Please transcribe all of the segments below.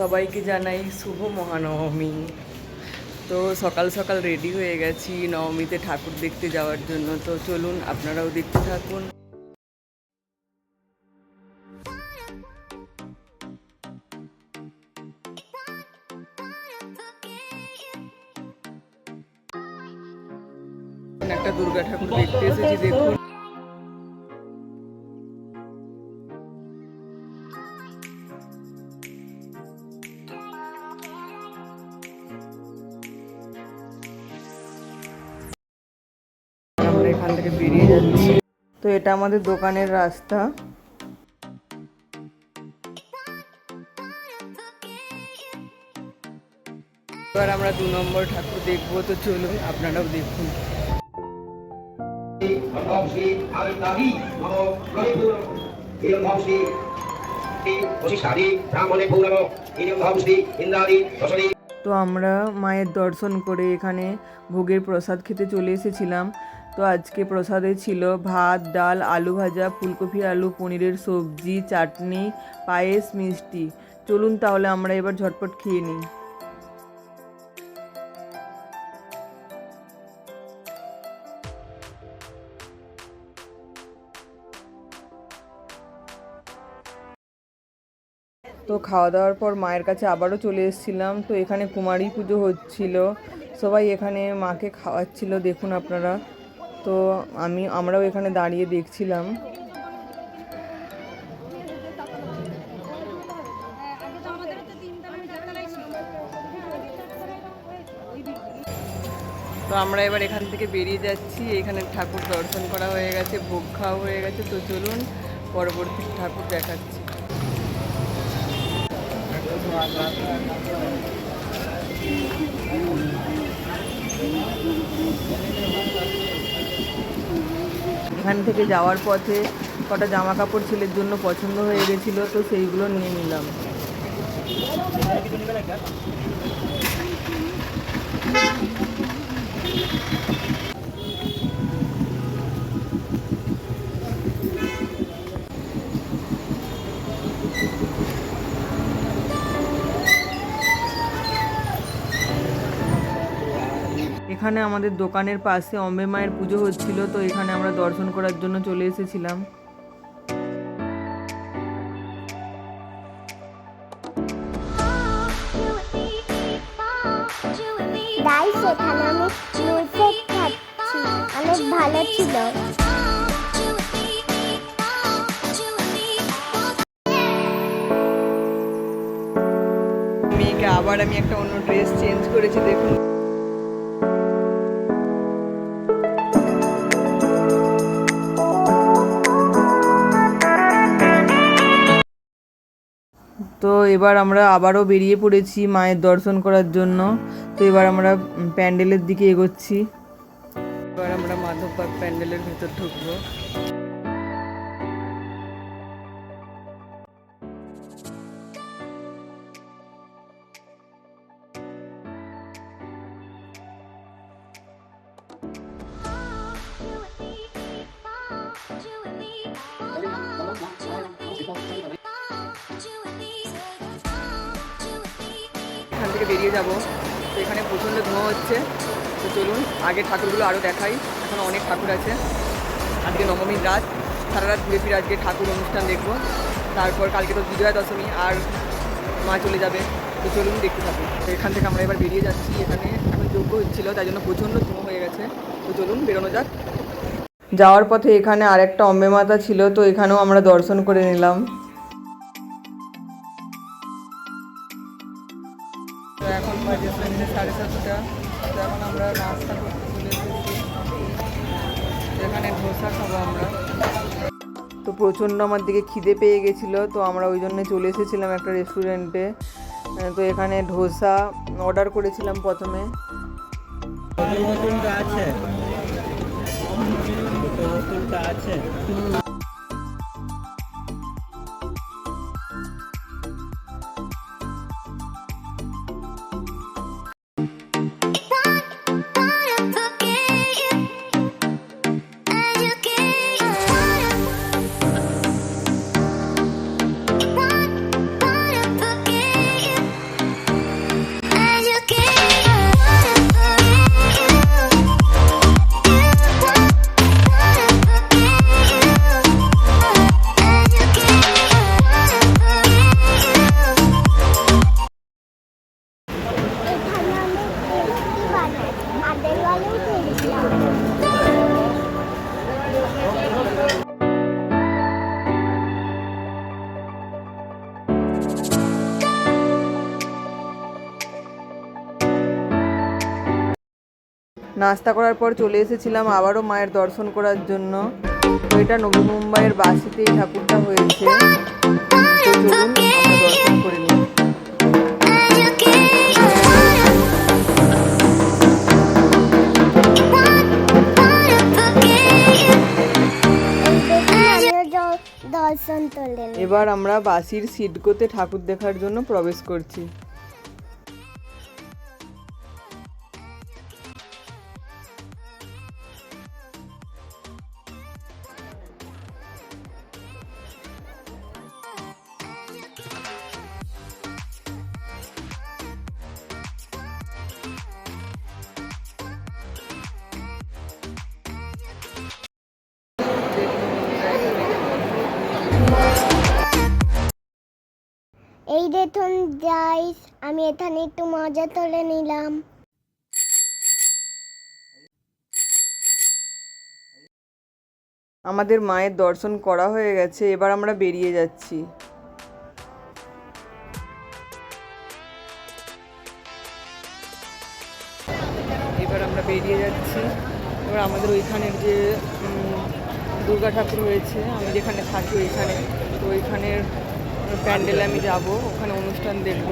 সবাইকে জানাই শুভ মহানবমী। তো সকাল সকাল রেডি হয়ে গেছি নবমীতে ঠাকুর দেখতে যাওয়ার জন্য। তো চলুন আপনারাও দেখতে থাকুন। একটা দুর্গা ঠাকুর দেখতে এসেছি, দেখুন। এখান থেকে বেরিয়ে যাচ্ছি। তো এটা আমাদের দোকানের রাস্তা। এবার আমরা দু নম্বর ঠাকুর দেখব, তো চলুন আপনারাও দেখুন। তো আমরা মায়ের দর্শন করে এখানে ভোগের প্রসাদ খেতে চলে এসেছিলাম। তো আজকে প্রসাদে ছিল ভাত, ডাল, আলু ভাজা, ফুলকপি, আলু, পনিরের সবজি, চাটনি, পায়েস, মিষ্টি। চলুন তাহলে আমরা এবার ঝটপট খেয়ে নিই। তো খাওয়া দাওয়ার পর মায়ের কাছে আবারও চলে এসেছিলাম। তো এখানে কুমারী পুজো হচ্ছিল। সবাই এখানে মাকে খাওয়াচ্ছিল, দেখুন আপনারা। তো আমি, আমরাও এখানে দাঁড়িয়ে দেখছিলাম। তো আমরা এবার এখান থেকে বেরিয়ে যাচ্ছি। এখানে ঠাকুর দর্শন করা হয়ে গেছে, ভোগ খাওয়া হয়ে গেছে। তো চলুন, পরবর্তী ঠাকুর দেখাচ্ছি। এখান থেকে যাওয়ার পথে কটা জামা কাপড় ছেলের জন্য পছন্দ হয়ে গেছিল, তো সেইগুলো নিয়ে নিলাম। এখানে আমাদের দোকানের পাশে অম্বে মায়ের পুজো হচ্ছিল তো এখানে আমরা দর্শন করার জন্য চলে এসেছিলাম। তাই সেখানে আমি মিউজিক খাচ্ছি। অনেক ভালো ছিল। মেয়েকে আবার আমি একটা অন্য ড্রেস চেঞ্জ করেছি দেখুন। তো এবার আমরা আবারও বেরিয়ে পড়েছি মায়ের দর্শন করার জন্য। তো এবার আমরা প্যান্ডেলের দিকে এগোচ্ছি। এবার আমরা মাধববাগ প্যান্ডেলের ভেতর ঢুকবো। থেকে বেরিয়ে যাব। তো এখানে প্রচণ্ড ধোঁয়া হচ্ছে। তো চলুন, আগে ঠাকুরগুলো আরও দেখাই। এখন অনেক ঠাকুর আছে। আজকে নবমীর রাত। সারা রাত ঘুরে ফিরে আজকে ঠাকুর অনুষ্ঠান দেখব। তারপর কালকে তো বিজয়া দশমী আর মা চলে যাবে। তো চলুন দেখতে থাকুন। তো এখান থেকে আমরা এবার বেরিয়ে যাচ্ছি। এখানে এখন যোগ্য হচ্ছিল, তাই জন্য প্রচণ্ড ধোঁয়া হয়ে গেছে। তো চলুন, বেরোনো যাক। যাওয়ার পথে এখানে আরেকটা অম্বে মাতা ছিল, তো এখানেও আমরা দর্শন করে নিলাম। তো এখন বাজে সন্ধ্যে সাড়ে সাতটা তো এখন আমরা নাস্তা করতে চলে এসেছি এখানে ধোসা খাব আমরা তো প্রচণ্ড আমার দিকে খিদে পেয়ে গেছিল তো আমরা ওই জন্য চলে এসেছিলাম একটা রেস্টুরেন্টে তো এখানে ধোসা অর্ডার করেছিলাম প্রথমে আছে আছে নাস্তা করার পর চলে এসেছিলাম আবারও মায়ের দর্শন করার জন্য। এটা নবী মুম্বাইয়ের বাসিতেই ঠাকুরটা হয়েছে। চলুন দর্শন করে নিই। এবার আমরা বাসির সিটগোতে ঠাকুর দেখার জন্য প্রবেশ করছি। এই দেখুন গাইস আমি এখানে একটু মজা তুলে নিলাম। আমাদের মায়ের দর্শন করা হয়ে গেছে, এবার আমরা বেরিয়ে যাচ্ছি। এবার আমরা বেরিয়ে যাচ্ছি। এবার আমাদের ওইখানের যে দুর্গা ঠাকুর হয়েছে, আমি যেখানে থাকি ওইখানে, তো ওইখানের প্যান্ডেলে আমি যাব ওখানে অনুষ্ঠান দেখব।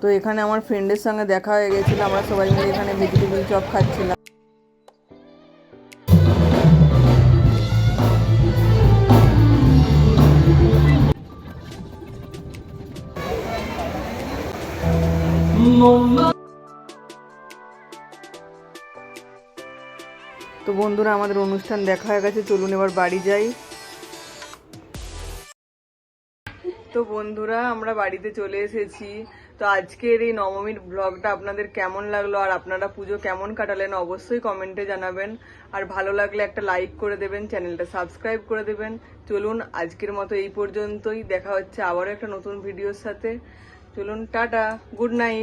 তো এখানে আমার ফ্রেন্ডের সঙ্গে দেখা হয়ে গেছিল, আমরা সবাই মিলে এখানে ভেজিটেবিল চপ খাচ্ছিলাম। তো বন্ধুরা, আমাদের অনুষ্ঠান দেখা হয়ে গেছে, চলুন এবার বাড়ি যাই। তো বন্ধুরা, আমরা বাড়িতে চলে এসেছি। তো আজকের এই নবমীর ব্লগটা আপনাদের কেমন লাগল আর আপনারা পুজো কেমন কাটালেন অবশ্যই কমেন্টে জানাবেন। আর ভালো লাগলে একটা লাইক করে দেবেন চ্যানেলটা সাবস্ক্রাইব করে দেবেন। চলুন আজকের মতো এই পর্যন্তই। দেখা হচ্ছে আবারও একটা নতুন ভিডিওর সাথে। চলুন, টাটা গুড নাইট